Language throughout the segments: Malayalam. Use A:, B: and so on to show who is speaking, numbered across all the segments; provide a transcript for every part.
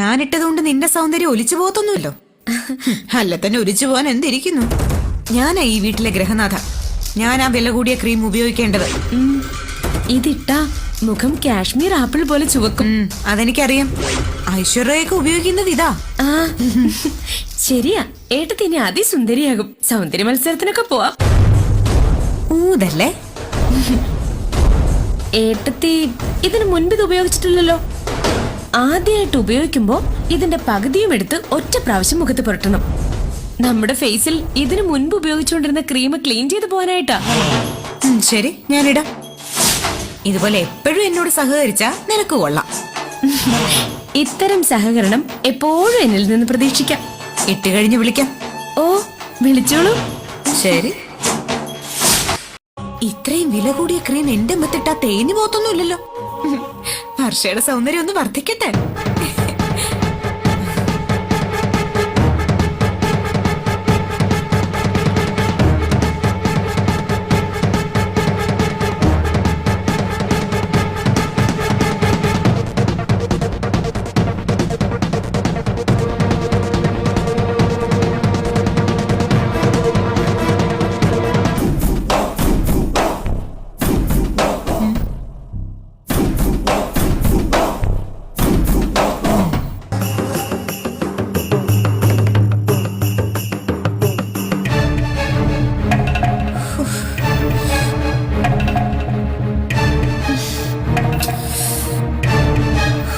A: ഞാനിട്ടതുകൊണ്ട് നിന്റെ സൗന്ദര്യം ഒലിച്ചു പോകത്തൊന്നുമല്ലോ. അല്ല തന്നെ ഒലിച്ചു പോകാൻ എന്തിരിക്കുന്നു? ഞാനാ ഈ വീട്ടിലെ ഗ്രഹനാഥ. ഞാൻ ആ വില കൂടിയ ക്രീം ഉപയോഗിക്കേണ്ടത്.
B: ഉം. ഇതിട്ടാ മുഖം കാശ്മീർ ആപ്പിൾ പോലെ ചുവക്കും.
A: ഉം, അതെനിക്കറിയാം. ഐശ്വര്യയൊക്കെ ഉപയോഗിക്കുന്നത് ഇതാ.
B: ആ ശരിയാ. ഏട്ടത്തി ഇനി അതിസുന്ദരിയാകും. സൗന്ദര്യ മത്സരത്തിനൊക്കെ പോവാം.
A: ഊതല്ലേ?
B: ഏട്ടത്തി ഇതിനു മുൻപ് ഇത് ഉപയോഗിച്ചിട്ടില്ലല്ലോ. ആദ്യമായിട്ട് ഉപയോഗിക്കുമ്പോൾ ഇതിന്റെ പകുതിയും എടുത്ത് ഒറ്റ പ്രാവശ്യം മുഖത്ത് പുരട്ടണം. നമ്മുടെ ഫേസിൽ ഇതിനു മുൻപ് ഉപയോഗിച്ചുകൊണ്ടിരുന്ന ക്രീം ക്ലീൻ ചെയ്ത് പോകാനായിട്ടാ.
A: ശരി ഞാനിടാം. ഇതുപോലെ എപ്പോഴും എന്നോട് സഹകരിച്ചാ നിനക്ക് കൊള്ളാം.
B: ഇത്തരം സഹകരണം എപ്പോഴും എന്നിൽ നിന്ന് പ്രതീക്ഷിക്കാം.
A: ഇട്ട് കഴിഞ്ഞ് വിളിക്കാം.
B: ഓ വിളിച്ചോളൂ.
A: ശരി. ഇത്രയും വില കൂടിയ ക്രീം എന്റെ മത്തിട്ടാ തേഞ്ഞു പോത്തൊന്നുമില്ലല്ലോ ഉം, വർഷയുടെ സൗന്ദര്യം ഒന്ന് വർദ്ധിക്കട്ടെ?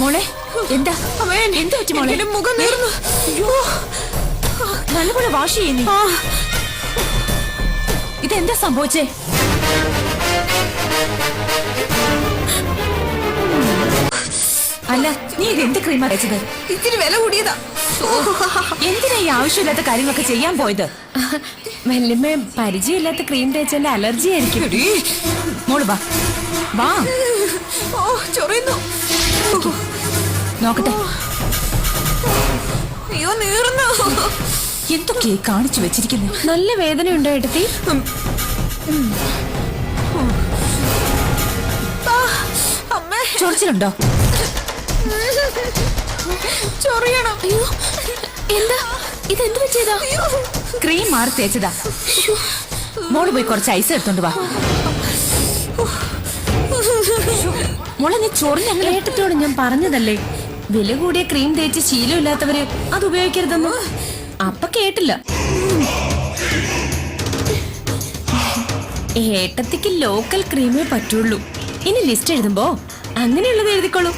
B: മോളെ എന്താ?
A: എന്ത് പറ്റി മോളെ? മുഖം നേർന്നു അയ്യോ.
B: നല്ലപോലെ വാഷ് ചെയ്യുന്നു. ഇതെന്താ സംഭവിച്ചേ?
A: അല്ല നീ ഇത് എന്ത് ക്രീമാ വെച്ചത് ഇത്തിരി വില കൂടിയതാ.
B: എന്തിനാ ഈ ആവശ്യമില്ലാത്ത കാര്യങ്ങളൊക്കെ ചെയ്യാൻ പോയത്? വല്യമ്മ പരിചയമില്ലാത്ത ക്രീം തേച്ചെന്റെ അലർജി ആയിരിക്കും.
A: മോൾ വാ. വാ. ഓ ചൊറിയുന്നു.
B: നോക്കട്ടെ.
A: അയ്യോ നീറുന്നു.
B: എന്തൊക്കെ കാണിച്ചു വെച്ചിരിക്കുന്നു? നല്ല വേദനയുണ്ടോ
A: അമ്മേ.
B: ചൊറിച്ചിലുണ്ടോ?
A: ചൊറിയണം.
B: അയ്യോ. എന്താ? ഇതെന്ത് വെച്ചതാ ക്രീം മാറി തേച്ചതാ. മോൾ പോയി കുറച്ച് ഐസ് എടുത്തോണ്ട് വാ. മോളെ നീ ചൊറിഞ്ഞ കേട്ടിട്ടോട് ഞാൻ പറഞ്ഞതല്ലേ? വില കൂടിയ ക്രീം തേച്ച് ശീലമില്ലാത്തവര് അത് ഉപയോഗിക്കരുതെന്ന്. അപ്പൊ കേട്ടില്ല. ഏട്ടത്തിക്ക് ലോക്കൽ ക്രീമേ പറ്റുള്ളൂ. ഇനി ലിസ്റ്റ് എഴുതുമ്പോ അങ്ങനെയുള്ളത് എഴുതിക്കോളൂ.